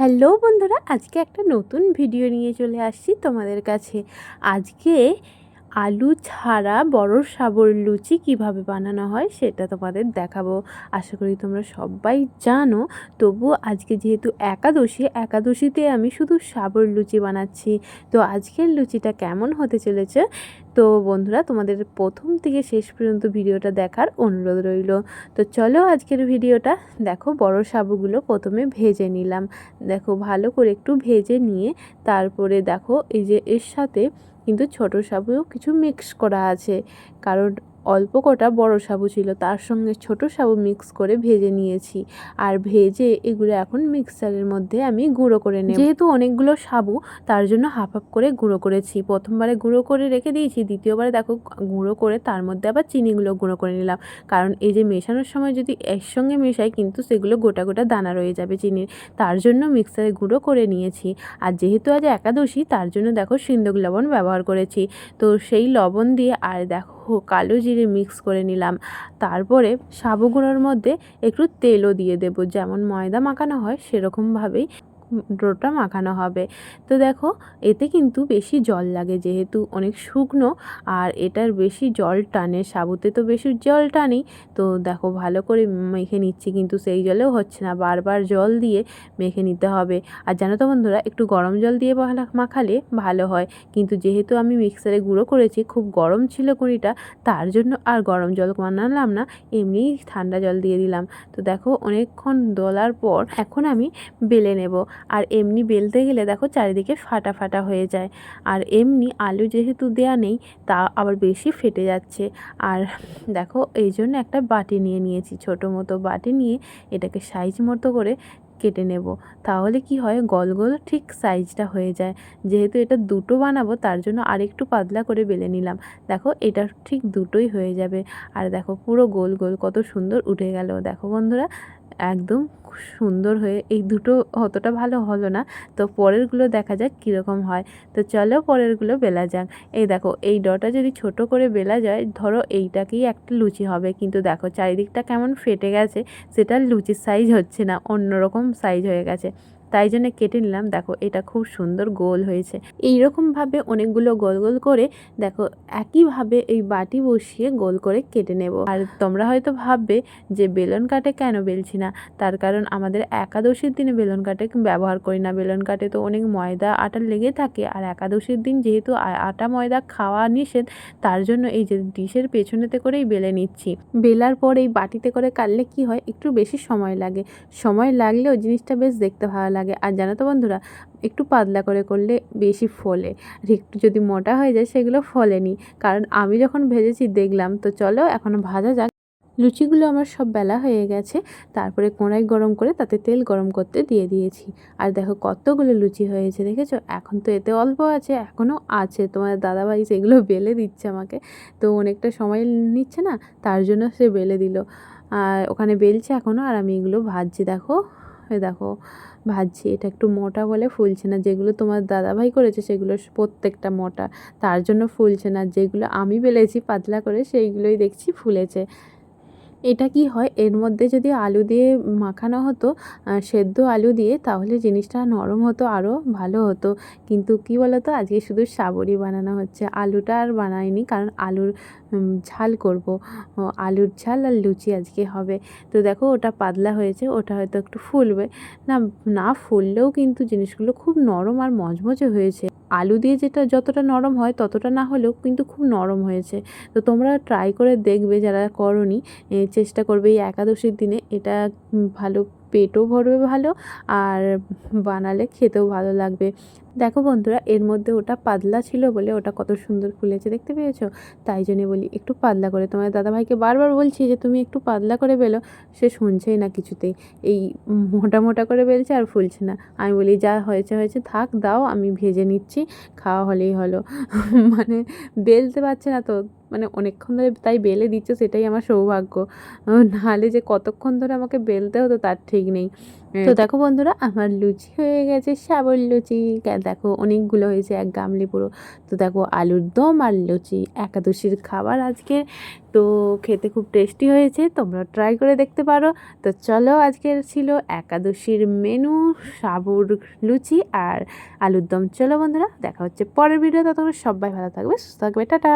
Hello বন্ধুরা আজকে একটা নতুন ভিডিও নিয়ে চলে আসছি তোমাদের কাছে। আজকে আলু ছাড়া বড় সাবর লুচি কীভাবে বানানো হয় সেটা তোমাদের দেখাবো। আশা করি তোমরা সবাই জানো। তবু আজকে যেহেতু একাদশী, একাদশীতে আমি শুধু সাবর লুচি বানাচ্ছি। তো আজকের লুচিটা কেমন হতে চলেছে? তো বন্ধুরা, তোমাদের প্রথম থেকে শেষ পর্যন্ত ভিডিওটা দেখার অনুরোধ রইল। তো চলো আজকের ভিডিওটা, দেখো বড় সাবুগুলো প্রথমে ভেজে নিলাম। দেখো ভালো করে একটু ভেজে নিয়ে তারপরে দেখো এই যে এর সাথে কিন্তু ছোট সাবুও কিছু মিক্স করা আছে। কারণ অল্প কটা বড় সাবু ছিল, তার সঙ্গে ছোট সাবু মিক্স করে ভেজে নিয়েছি। আর ভেজে এগুলো এখন মিক্সারের মধ্যে আমি গুঁড়ো করে নেব। যেহেতু অনেকগুলো সাবু, তার জন্য হাফ হাফ করে গুঁড়ো করেছি। প্রথমবারে গুঁড়ো করে রেখে দিয়েছি, দ্বিতীয়বারে দেখো গুঁড়ো করে তার মধ্যে আবার চিনিগুলো গুঁড়ো করে নিলাম। কারণ এই যে মেশানোর সময় যদি এর সঙ্গে মেশাই, কিন্তু সেগুলো গোটা গোটা দানা রয়ে যাবে চিনির। তার জন্য মিক্সারে গুঁড়ো করে নিয়েছি। আর যেহেতু আজ একাদশী, তার জন্য দেখো সিন্দুক লবণ ব্যবহার করেছি। তো সেই লবণ দিয়ে, আর দেখো কালো জিরে মিক্স করে নিলাম। তারপরে সাবু গুঁড়োর মধ্যে একটু তেলও দিয়ে দেব। যেমন ময়দা মাখানো হয়, সেরকমভাবেই ডোটা মাখানো হবে। তো দেখো, এতে কিন্তু বেশি জল লাগে যেহেতু অনেক শুকনো আর এটার বেশি জল টানে। সাবুতে তো বেশি জল টানেই। তো দেখো, ভালো করে মেখে নিচ্ছি কিন্তু সেই জলেও হচ্ছে না। বারবার জল দিয়ে মেখে নিতে হবে। আর জানো তো বন্ধুরা, একটু গরম জল দিয়ে মাখালে ভালো হয়। কিন্তু যেহেতু আমি মিক্সারে গুঁড়ো করেছি, খুব গরম ছিল কুড়িটা, তার জন্য আর গরম জল বানালাম না। এমনি ঠান্ডা জল দিয়ে দিলাম। তো দেখো, অনেকক্ষণ দোলার পর এখন আমি বেলে নেব। আর এমনি বেলতে গেলে দেখো চারিদিকে ফাটা ফাটা হয়ে যায়। আর এমনি আলু যেহেতু দেয়া নেই, তা আবার বেশি ফেটে যাচ্ছে। আর দেখো এই জন্য একটা বাটি নিয়ে নিয়েছি, ছোটো মতো বাটি নিয়ে এটাকে সাইজ মতো করে কেটে নেব। তাহলে কি হয়, গোল গোল ঠিক সাইজটা হয়ে যায়। যেহেতু এটা দুটো বানাবো, তার জন্য আরেকটু পাতলা করে বেলে নিলাম। দেখো এটা ঠিক দুটোই হয়ে যাবে। আর দেখো পুরো গোল গোল কত সুন্দর উঠে গেল। দেখো বন্ধুরা, একদম সুন্দর হয়ে এই দুটো অতটা ভালো হলো না। তো পরেরগুলো দেখা যাক কীরকম হয়। তো চলো পরেরগুলো বেলা যাক। এই দেখো, এই ডটা যদি ছোট করে বেলা যায়, ধরো এইটাকেই একটা লুচি হবে। কিন্তু দেখো, চারিদিকটা কেমন ফেটে গেছে, সেটা লুচির সাইজ হচ্ছে না, অন্যরকম সাইজ হয়ে গেছে। তাই জন্য কেটে নিলাম। দেখো, এটা খুব সুন্দর গোল হয়েছে। এইরকমভাবে অনেকগুলো গোল গোল করে, দেখো, একইভাবে এই বাটি বসিয়ে গোল করে কেটে নেব। আর তোমরা হয়তো ভাববে যে, বেলন কাটে কেন বেলছি না? তার কারণ আমাদের একাদশীর দিনে বেলন কাটে ব্যবহার করি না। বেলন কাটে তো অনেক ময়দা, আটা লেগে থাকে। আর একাদশীর দিন যেহেতু আটা, ময়দা খাওয়া নিষেধ, তার জন্য এই যে ডিশের পেছনেতে করেই বেলে নিচ্ছি। বেলার পর এই বাটিতে করে কাটলে কি হয়? একটু বেশি সময় লাগে। সময় লাগলেও জিনিসটা বেশ দেখতে ভালো লাগে। লাগে। আর জানো তো বন্ধুরা, একটু পাতলা করে করলে বেশি ফলে। আর একটু যদি মোটা হয়ে যায়, সেগুলো ফলেনি। কারণ আমি যখন ভেজেছি, দেখলাম, তো চলো এখন ভাজা যাক। লুচিগুলো আমার সব বেলা হয়ে গেছে। তারপরে কড়াই গরম করে তাতে তেল গরম করতে দিয়ে দিয়েছি। আর দেখো কতগুলো লুচি হয়েছে, দেখেছ? এখন তো এতে অল্প আছে এখনও আছে। তোমার দাদাভাই সেগুলো বেলে দিচ্ছে আমাকে। তো অনেকটা সময় নিচ্ছে না, তার জন্য সে বেলে দিল। আর ওখানে বেলছে এখনও আর আমি এগুলো ভাজছি। দেখো দেখো। ভাজছি, এটা একটু মোটা বলে ফুলছে না। যেগুলো তোমার দাদাভাই করেছে, সেগুলো প্রত্যেকটা মোটা। তার জন্য ফুলছে না। যেগুলো আমি বেলেছি, পাতলা করে, সেইগুলোই দেখছি ফুলেছে। এটা কি হয়? এর মধ্যে যদি আলু দিয়ে মাখানো হতো সেদ্ধ আলু দিয়ে, তাহলে জিনিসটা নরম হতো আরও ভালো হতো। কিন্তু কি বলতো? আজকে শুধু সাবরি বানানো হচ্ছে। আলুটা আর বানাইনি, কারণ আলুর ঝাল করব। আলুর ঝাল আর লুচি আজকে হবে। তো দেখো, ওটা পাতলা হয়েছে, ওটা হয়তো একটু ফুলবে। না না ফুললেও কিন্তু জিনিসগুলো খুব নরম আর মজমজে হয়েছে। আলু দিয়ে যেটা যতটা নরম হয় ততটা না হলেও কিন্তু খুব নরম হয়েছে। তো তোমরা ট্রাই করে দেখবে যারা করনি চেষ্টা করবে এই একাদশীর দিনে এটা ভালো পেটও ভরবে ভালো আর বানালে খেতেও ভালো লাগবে। দেখো বন্ধুরা, এর মধ্যে ওটা পাতলা ছিল বলে ওটা কত সুন্দর ফুলেছে, দেখতে পেয়েছ? তাই জন্যে বলি একটু পাতলা করে। তোমার দাদাভাইকে বারবার বলছি যে, তুমি একটু পাতলা করে বেলো, সে শুনছেই না কিছুতেই। এই মোটা মোটা করে বেলছে আর ফুলছে না। আমি বলি, যা হয়েছে হয়েছে, থাক, দাও, আমি ভেজে নিচ্ছি, খাওয়া হলেই হলো। মানে বেলতে পারছে না তো মানে অনেকক্ষণ ধরে তাই বেলে দিচ্ছে সেটাই আমার সৌভাগ্য। নাহলে যে কতক্ষণ ধরে আমাকে বেলতে হতো তার ঠিক নেই। তো দেখো বন্ধুরা আমার লুচি হয়ে গেছে সাবর লুচি। দেখো অনেকগুলো হয়েছে এক গামলি পুরো। তো দেখো আলুর দম আর লুচি একাদশীর খাবার আজকে। তো খেতে খুব টেস্টি হয়েছে তোমরা ট্রাই করে দেখতে পারো। তো চলো আজকের ছিল একাদশীর মেনু সাবুর লুচি আর আলুর দম। চলো বন্ধুরা দেখা হচ্ছে পরের ভিডিও ততক্ষণ সবাই ভালো থাকবে সুস্থ থাকবে টাটা।